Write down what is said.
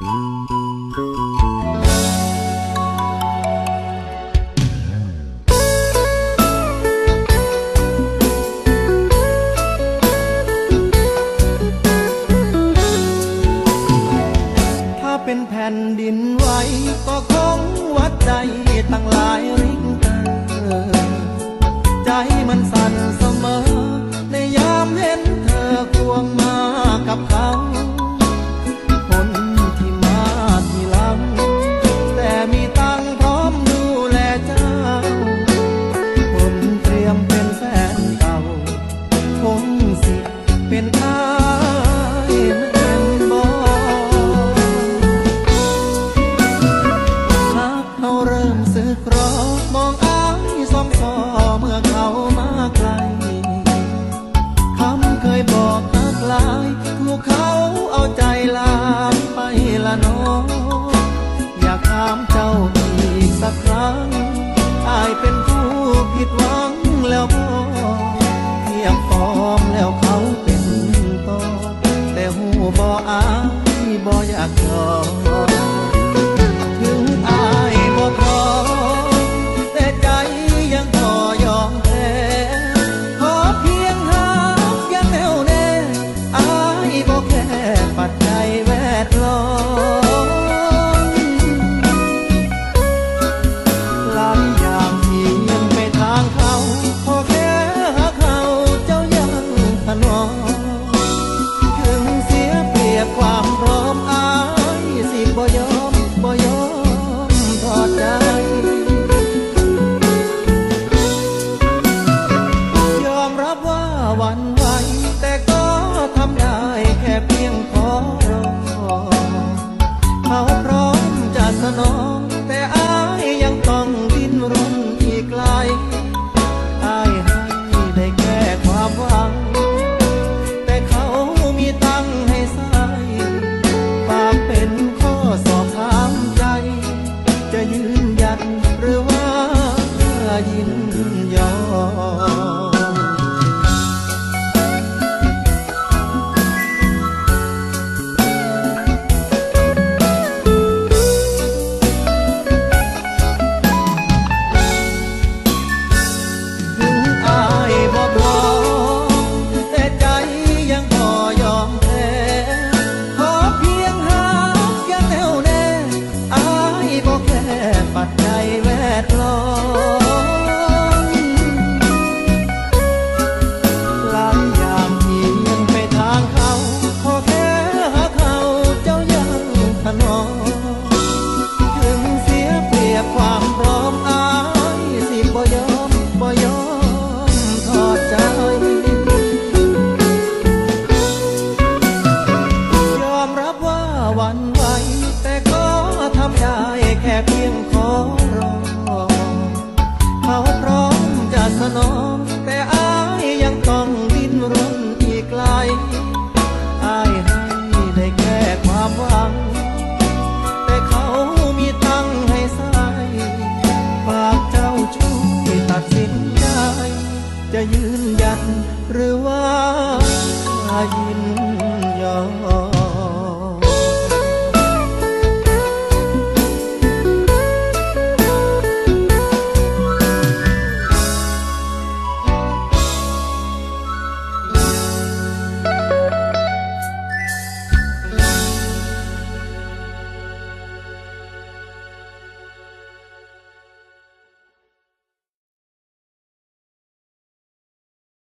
ถ้าเป็นแผ่นดินไหวก็คงวัดใจตั้งหลายริ้งใจมันสั่นส เป็นอ้ายมันบอกหากเขาเริ่มซื้อครอง บ่อายบ่อยากยอ วันไหวแต่ก็ทำได้แค่เพียงขอรอเขาพร้อมจะสนอง แต่อายยังต้องดิ้นรนอีกไกลอายให้ได้แค่ความหวัง แต่เขามีตังให้ใส่ฝากเป็นข้อสอบถามใจ จะยืนยันหรือว่ายินยอม